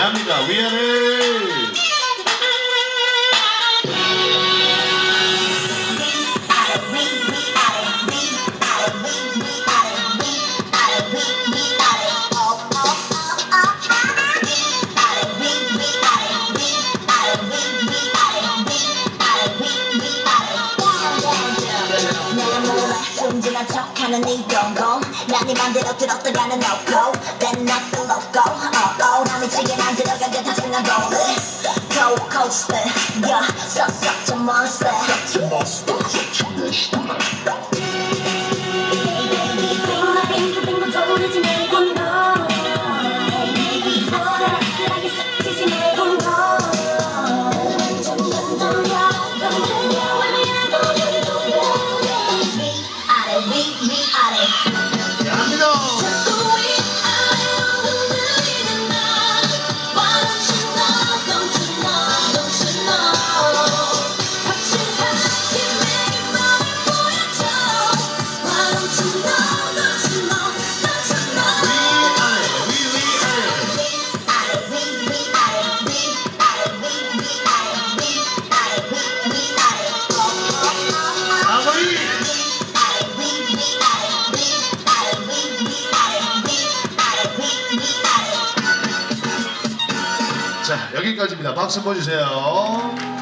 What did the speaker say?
대합니다. 순진한 척하는 이 동공. 난네 맘대로 들었다가는 go Then not the logo Go coaster yeah suck such a monster 빙글빙글 빙글 돌리지 말고 너 Hey baby 아슬아 자 여기까지입니다. 박수 한번 주세요.